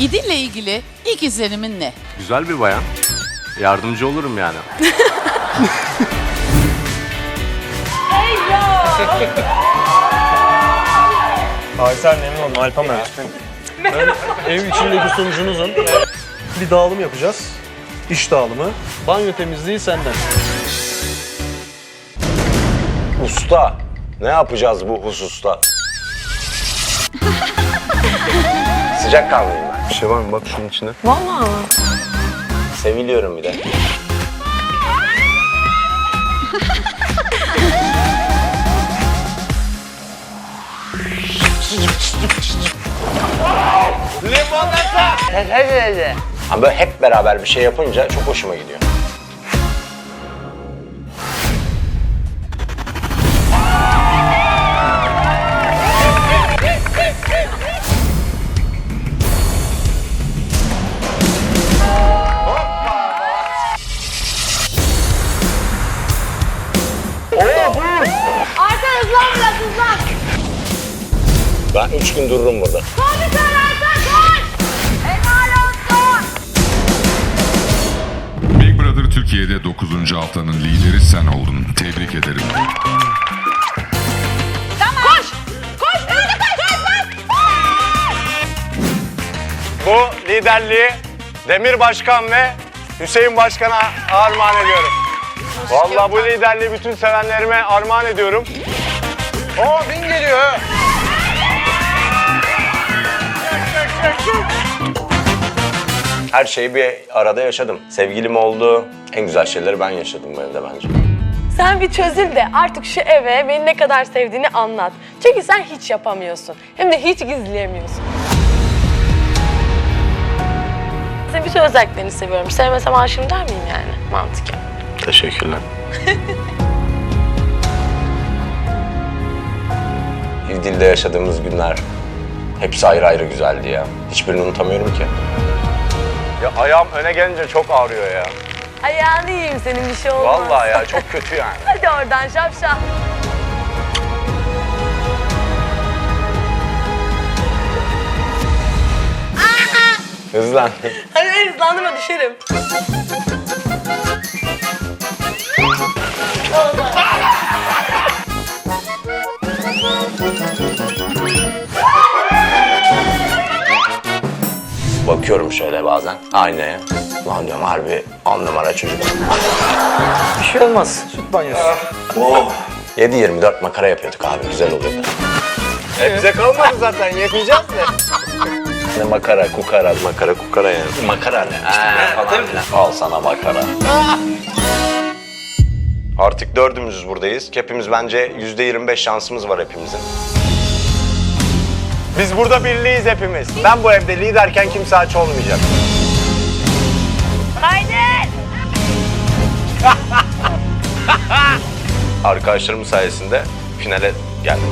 İdil'le ilgili ilk izlenimin ne? Güzel bir bayan. Yardımcı olurum yani. Aysel memnun oldum. Alpa Mert. Ben ev içindeki sunucunuzum. Bir dağılım yapacağız. İş dağılımı. Banyo temizliği senden. Usta, ne yapacağız bu hususta? Sıcak ben. Bir şey var mı? Bak şunun içine. Vallahi. Seviliyorum bir de. Limonata! Ama böyle hep beraber bir şey yapınca çok hoşuma gidiyor. Ben üç gün dururum burada. Tane arka koş. Helal olsun. Big Brother Türkiye'de 9. haftanın lideri sen oldun. Tebrik ederim. Tamam. Koş. Koş. Hızlı koş. Koş. Bu liderliği Demir Başkan ve Hüseyin Başkan'a armağan ediyorum. Vallahi bu liderliği bütün sevenlerime armağan ediyorum. O bin geliyor. Her şeyi bir arada yaşadım. Sevgilim oldu. En güzel şeyleri ben yaşadım bu evde bence. Sen bir çözül de artık şu eve beni ne kadar sevdiğini anlat. Çünkü sen hiç yapamıyorsun. Hem de hiç gizleyemiyorsun. Senin bütün özelliklerini seviyorum. Sevmesem aşığım der miyim yani? Mantıken. Teşekkürler. İdil'de yaşadığımız günler hepsi ayrı ayrı güzeldi ya. Hiçbirini unutamıyorum ki. Ya ayağım öne gelince çok ağrıyor ya. Ayağını yiyeyim senin bir şey olmaz. Vallahi ya çok kötü yani. Hadi oradan şapşal. Hızlan. Hadi ben hızlandırma düşerim. Bakıyorum şöyle bazen aynaya. Lan diyorum harbi on numara çocuk. Bir şey olmaz. Süt banyosu. Oh. 7-24 makara yapıyorduk abi güzel oluyordu. E bize kalmadı zaten yemeyeceğiz de. Ne makara, kukara, makara, kukara yani. Makara ne? Ha, falan filan. Al sana makara. Artık dördümüz buradayız. Hepimiz bence yüzde 25 şansımız var hepimizin. Biz burada birliyiz hepimiz. Ben bu evde liderken kimse aç olmayacak. Haydi. Arkadaşlarım sayesinde finale geldim.